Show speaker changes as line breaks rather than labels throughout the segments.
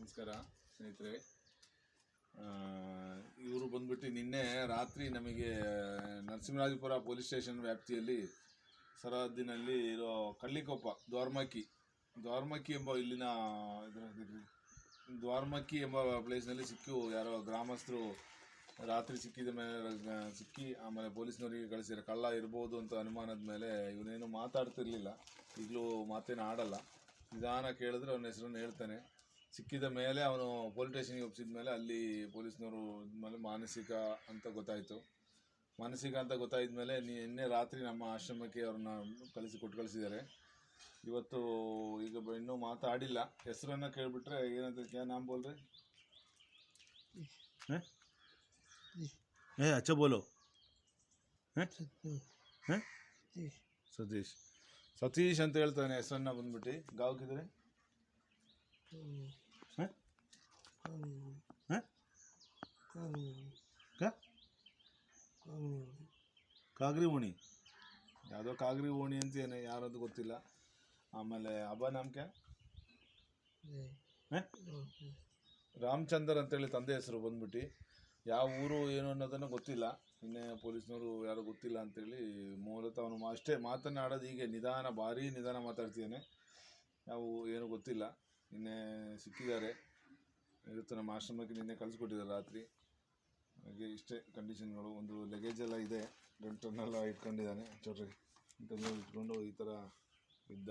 ನಮಸ್ಕಾರ ಸ್ನೇಹಿತರೆ. ಇವರು ಬಂದ್ಬಿಟ್ಟು ನಿನ್ನೆ ರಾತ್ರಿ ನಮಗೆ ನರಸಿಂಹರಾಜಪುರ ಪೊಲೀಸ್ ಸ್ಟೇಷನ್ ವ್ಯಾಪ್ತಿಯಲ್ಲಿ ಸರಹದ್ದಿನಲ್ಲಿ ಇರೋ ಕಳ್ಳಿಕೊಪ್ಪ ದ್ವಾರ್ಮಕ್ಕಿ ದ್ವಾರ್ಮಕ್ಕಿ ಎಂಬ ಇಲ್ಲಿನ ದ್ವಾರ್ಮಕ್ಕಿ ಎಂಬ ಪ್ಲೇಸ್ನಲ್ಲಿ ಸಿಕ್ಕು ಯಾರೋ ಗ್ರಾಮಸ್ಥರು ರಾತ್ರಿ ಸಿಕ್ಕಿದ ಮೇಲೆ ಸಿಕ್ಕಿ ಆಮೇಲೆ ಪೊಲೀಸ್ನವರಿಗೆ ಕಳಿಸಿದ್ರೆ ಕಳ್ಳ ಇರ್ಬೋದು ಅಂತ ಅನುಮಾನದ ಮೇಲೆ ಇವನೇನು ಮಾತಾಡ್ತಿರ್ಲಿಲ್ಲ. ಈಗಲೂ ಮಾತೇನು ಆಡಲ್ಲ. ನಿಧಾನ ಕೇಳಿದ್ರೆ ಅವನ ಹೆಸರನ್ನು ಹೇಳ್ತಾನೆ. ಸಿಕ್ಕಿದ ಮೇಲೆ ಅವನು ಪೊಲೀಸ್ ಸ್ಟೇಷನ್ಗೆ ಒಪ್ಪಿಸಿದ ಮೇಲೆ ಅಲ್ಲಿ ಪೊಲೀಸ್ನವರು ಮೇಲೆ ಮಾನಸಿಕ ಅಂತ ಗೊತ್ತಾಯಿತು. ಮಾನಸಿಕ ಅಂತ ಗೊತ್ತಾದ ಮೇಲೆ ನಿನ್ನೆ ರಾತ್ರಿ ನಮ್ಮ ಆಶ್ರಮಕ್ಕೆ ಅವ್ರನ್ನ ಕಳಿಸಿ ಕೊಟ್ಟು ಕಳಿಸಿದ್ದಾರೆ. ಇವತ್ತು ಈಗ ಇನ್ನೂ ಮಾತಾಡಿಲ್ಲ. ಹೆಸರನ್ನು ಕೇಳಿಬಿಟ್ರೆ ಏನಂತ ಕ್ಯಾ ನಾಮ್ ಬೋಲ್ರಿ ಏ ಅಚ್ಚ ಬೋಲು. ಸತೀಶ್. ಸತೀಶ್ ಅಂತ ಹೇಳ್ತಾನೆ ಹೆಸರನ್ನ ಬಂದ್ಬಿಟ್ಟು. ಗಾವಕ್ಕಿದ್ರೆ ಕಾಗ್ರಿ ಓಣಿ ಯಾವುದೋ ಕಾಗ್ರಿ ಓಣಿ ಅಂತೇನೆ ಯಾರದು ಗೊತ್ತಿಲ್ಲ. ಆಮೇಲೆ ಅಬ್ಬ ನಮ್ಗೆ ರಾಮಚಂದರ್ ಅಂತೇಳಿ ತಂದೆ ಹೆಸರು ಬಂದ್ಬಿಟ್ಟು. ಯಾವ ಊರು ಏನು ಅನ್ನೋದನ್ನು ಗೊತ್ತಿಲ್ಲ. ನಿನ್ನೆ ಪೊಲೀಸ್ನವರು ಯಾರು ಗೊತ್ತಿಲ್ಲ ಅಂತೇಳಿ ಮೂಲತಃ ಅವನು ಅಷ್ಟೇ ಮಾತನಾಡೋದು ಹೀಗೆ ನಿಧಾನ, ಭಾರಿ ನಿಧಾನ ಮಾತಾಡ್ತಿದ್ದಾನೆ. ಯಾವ ಏನು ಗೊತ್ತಿಲ್ಲ. ನಿನ್ನೆ ಸಿಕ್ಕಿದ್ದಾರೆ. ಇವತ್ತು ನಮ್ಮ ಆಶ್ರಮಕ್ಕೆ ನಿನ್ನೆ ಕಳಿಸ್ಕೊಟ್ಟಿದ್ದಾರೆ ರಾತ್ರಿ. ಹಾಗೆ ಇಷ್ಟೇ ಕಂಡೀಷನ್ಗಳು ಒಂದು ಲಗೇಜ್ ಎಲ್ಲ ಇದೆ. ಗಂಟನ್ನೆಲ್ಲ ಇಟ್ಕೊಂಡಿದ್ದಾನೆ. ಚೋಟ್ರಿ ಗಂಟನ್ನೆಲ್ಲ ಇಟ್ಕೊಂಡು ಈ ಥರ ಇದ್ದ.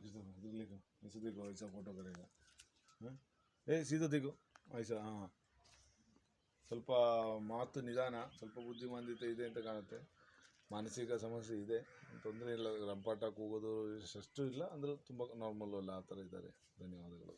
ಇದಿರ್ಲಿಕ್ಕೆ ಹೆಸರಿಗೂ ಐಸ ಫೋಟೋ ಹಾಂ ಏ ಸೀತದಿಗು ಐಸ, ಹಾಂ. ಸ್ವಲ್ಪ ಮಾತು ನಿಧಾನ, ಸ್ವಲ್ಪ ಬುದ್ಧಿಮಾಂದ್ಯತೆ ಇದೆ ಅಂತ ಕಾಣುತ್ತೆ. ಮಾನಸಿಕ ಸಮಸ್ಯೆ ಇದೆ, ತೊಂದರೆ ಇಲ್ಲ ರಂಪಾಟ ಕೂಗೋದು ಅಷ್ಟು ಇಲ್ಲ, ಅಂದರೂ ತುಂಬ ನಾರ್ಮಲ್ಲು ಎಲ್ಲ ಆ ಥರ ಇದ್ದಾರೆ. ಧನ್ಯವಾದಗಳು.